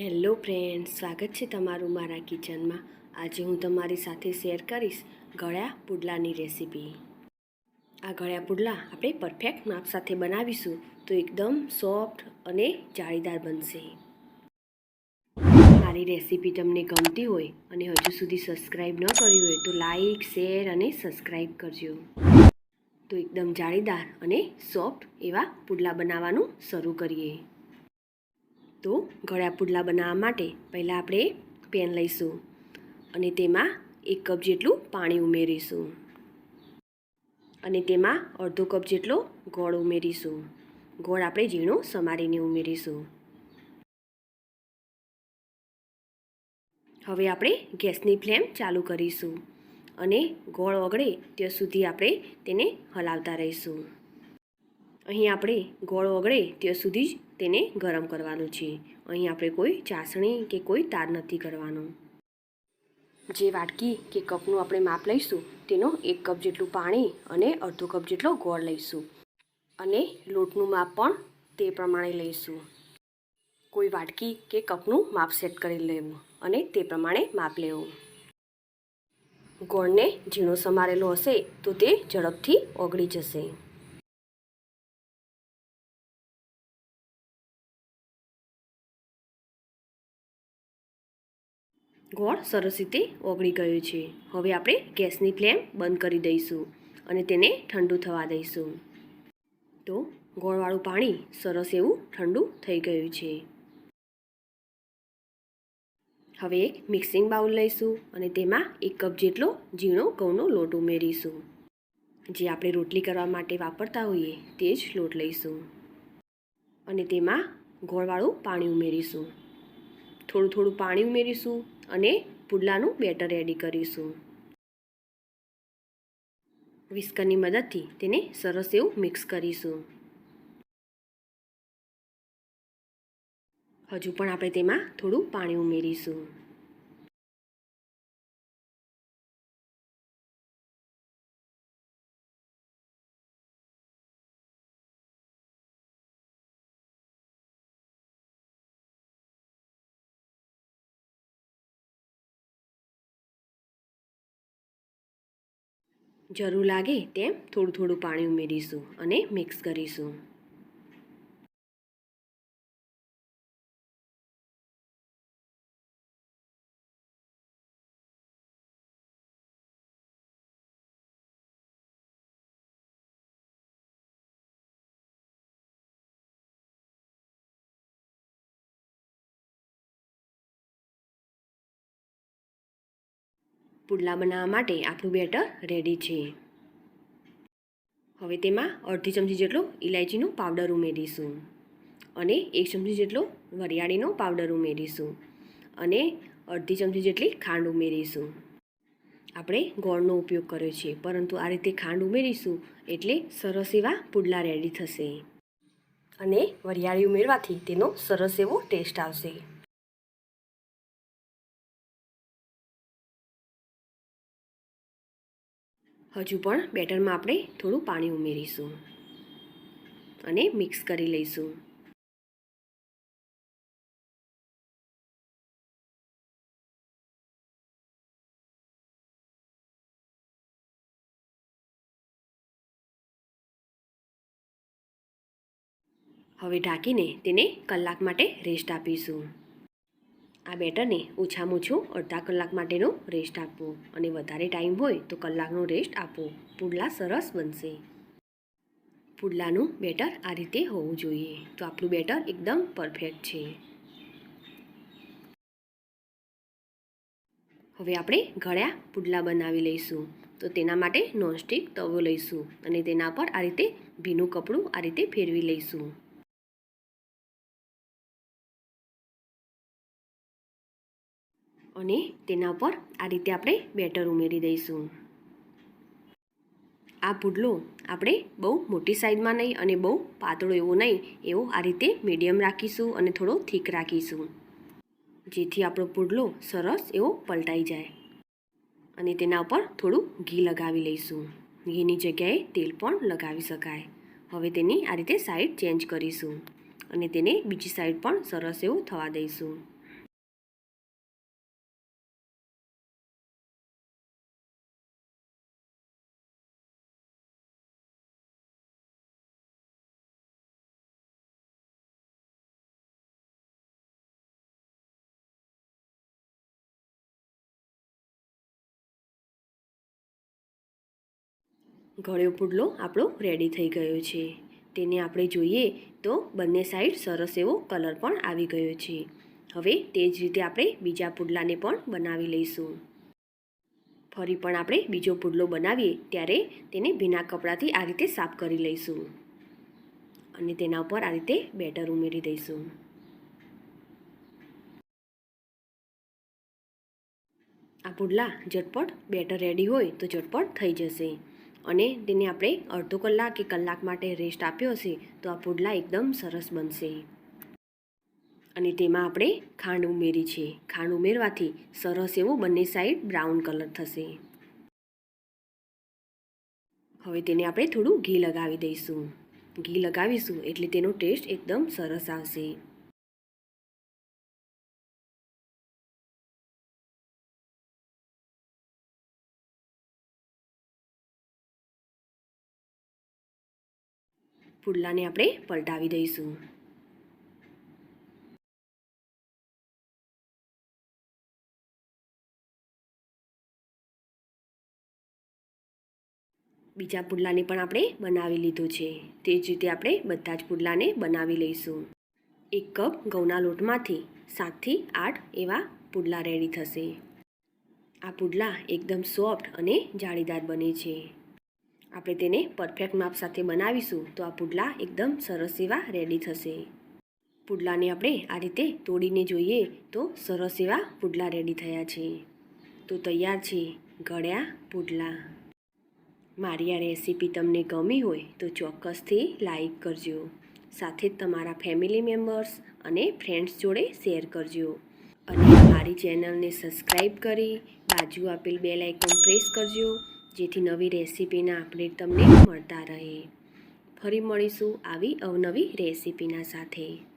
Hello friend સ્વાગત છે તમારું મારા કિચનમાં. આજે હું તમારી સાથે શેર કરીશ ગળ્યા પુડલાની રેસીપી. આ ગળ્યા પુડલા આપણે પરફેક્ટ માપ સાથે બનાવીશું તો એકદમ સોફ્ટ અને જાળીદાર બનશે. મારી રેસીપી તમને ગમતી હોય અને હજુ સુધી સબસ્ક્રાઈબ ન કર્યું હોય તો લાઈક, શેર અને સબસ્ક્રાઈબ કરજો. તો એકદમ જાળીદાર અને સોફ્ટ એવા પુડલા બનાવવાનું શરૂ કરીએ. તો ગળ્યા પુડલા બનાવવા માટે પહેલાં આપણે પેન લઈશું અને તેમાં એક કપ જેટલું પાણી ઉમેરીશું. અને તેમાં અડધો કપ જેટલો ગોળ ઉમેરીશું. ગોળ આપણે ઝીણો સમારીને ઉમેરીશું. હવે આપણે ગેસની ફ્લેમ ચાલુ કરીશું અને ગોળ ઓગળે ત્યાં સુધી આપણે તેને હલાવતા રહીશું. અહીં આપણે ગોળ ઓગળે ત્યાં સુધી જ તેને ગરમ કરવાનું છે. અહીં આપણે કોઈ ચાસણી કે કોઈ તાર નથી કરવાનો. જે વાટકી કે કપનું આપણે માપ લઈશું, તેનો એક કપ જેટલું પાણી અને અડધો કપ જેટલો ગોળ લઈશું. અને લોટનું માપ પણ તે પ્રમાણે લઈશું. કોઈ વાટકી કે કપનું માપ સેટ કરી લેવું અને તે પ્રમાણે માપ લેવું. ગોળને ઝીણો સમારેલો હશે તો તે ઝડપથી ઓગળી જશે. ગોળ સરસ રીતે ઓગળી ગયો છે. હવે આપણે ગેસની ફ્લેમ બંધ કરી દઈશું અને તેને ઠંડુ થવા દઈશું. તો ગોળવાળું પાણી સરસ એવું ઠંડુ થઈ ગયું છે. હવે એક મિક્સિંગ બાઉલ લઈશું અને તેમાં એક કપ જેટલો ઝીણો ઘઉંનો લોટ ઉમેરીશું. જે આપણે રોટલી કરવા માટે વાપરતા હોઈએ તે જ લોટ લઈશું. અને તેમાં ગોળવાળું પાણી ઉમેરીશું. થોડું થોડું પાણી ઉમેરીશું અને પુડલાનું બેટર રેડી કરીશું. વિસ્કરની મદદથી તેને સરસ એવું મિક્સ કરીશું. હજુ પણ આપણે તેમાં થોડું પાણી ઉમેરીશું. જરૂર લાગે તેમ થોડું થોડું પાણી ઉમેરીશું અને મિક્સ કરીશું. પુડલા બનાવવા માટે આપણું બેટર રેડી છે. હવે તેમાં અડધી ચમચી જેટલો ઇલાયચીનો પાવડર ઉમેરીશું અને એક ચમચી જેટલો વરિયાળીનો પાવડર ઉમેરીશું અને અડધી ચમચી જેટલી ખાંડ ઉમેરીશું. આપણે ગોળનો ઉપયોગ કર્યો છે, પરંતુ આ રીતે ખાંડ ઉમેરીશું એટલે સરસ એવા પુડલા રેડી થશે. અને વરિયાળી ઉમેરવાથી તેનો સરસ એવો ટેસ્ટ આવશે. હજુ પણ બેટરમાં આપણે થોડું પાણી ઉમેરીશું અને મિક્સ કરી લઈશું. હવે ઢાંકીને તેને કલાક માટે રેસ્ટ આપીશું. આ બેટરને ઓછામાં ઓછું અડધા કલાક માટેનો રેસ્ટ આપવો અને વધારે ટાઈમ હોય તો કલાકનો રેસ્ટ આપવો પુડલા સરસ બનશે. પુડલાનું બેટર આ રીતે હોવું જોઈએ. તો આપણું બેટર એકદમ પરફેક્ટ છે. હવે આપણે ઘડ્યા પુડલા બનાવી લઈશું. તો તેના માટે નોનસ્ટિક તવો લઈશું અને તેના પર આ રીતે ભીનું કપડું આ રીતે ફેરવી લઈશું. અને તેના પર આ રીતે આપણે બેટર ઉમેરી દઈશું. આ પુડલો આપણે બહુ મોટી સાઈઝમાં નહીં અને બહુ પાતળો એવો નહીં, એવો આ રીતે મીડિયમ રાખીશું અને થોડો થીક રાખીશું. જેથી આપણો પુડલો સરસ એવો પલટાઈ જાય. અને તેના ઉપર થોડું ઘી લગાવી લઈશું. ઘીની જગ્યાએ તેલ પણ લગાવી શકાય. હવે તેની આ રીતે સાઈડ ચેન્જ કરીશું અને તેને બીજી સાઈડ પણ સરસ એવું થવા દઈશું. ગળ્યો પુડલો આપણો રેડી થઈ ગયો છે. તેને આપણે જોઈએ તો બંને સાઈડ સરસ એવો કલર પણ આવી ગયો છે. હવે તે જ રીતે આપણે બીજા પુડલાને પણ બનાવી લઈશું. ફરી પણ આપણે બીજો પુડલો બનાવીએ ત્યારે તેને ભીના કપડાથી આ રીતે સાફ કરી લઈશું. અને તેના ઉપર આ રીતે બેટર ઉમેરી દઈશું. આ પુડલા ઝટપટ બેટર રેડી હોય તો ઝટપટ થઈ જશે. અને તેને આપણે અડધો કલાક કે કલાક માટે રેસ્ટ આપ્યો હશે, તો આ પુડલા એકદમ સરસ બનશે. અને તેમાં આપણે ખાંડ ઉમેરી છે. ખાંડ ઉમેરવાથી સરસ એવો બંને સાઈડ બ્રાઉન કલર થશે. હવે તેને આપણે થોડું ઘી લગાવી દઈશું. ઘી લગાવીશું એટલે તેનો ટેસ્ટ એકદમ સરસ આવશે. પુડલાને આપણે પલટાવી દઈશું. બીજા પુડલાને પણ આપણે બનાવી લીધું છે. તે જ રીતે આપણે બધા જ પુડલાને બનાવી લઈશું. એક કપ ઘઉંના લોટમાંથી સાતથી આઠ એવા પુડલા રેડી થશે. આ પુડલા એકદમ સોફ્ટ અને જાળીદાર બને છે. આપણે તેને પરફેક્ટ માપ સાથે બનાવીશું તો આ પુડલા એકદમ સરસ એવા રેડી થશે. પુડલાને આપણે આ રીતે તોડીને જોઈએ તો સરસ એવા પુડલા રેડી થયા છે. તો તૈયાર છે ગળ્યા પુડલા. મારી આ રેસીપી તમને ગમી હોય તો ચોક્કસથી લાઈક કરજો. સાથે જ તમારા ફેમિલી મેમ્બર્સ અને ફ્રેન્ડ્સ જોડે શેર કરજો. અને મારી ચેનલને સબસ્ક્રાઈબ કરી બાજુ આપેલ બેલ આઇકોન પ્રેસ કરજો. જેથી નવી રેસીપીના અપડેટ તમને મળતા રહે. ફરી મળીશું આવી અવનવી રેસીપીના સાથે.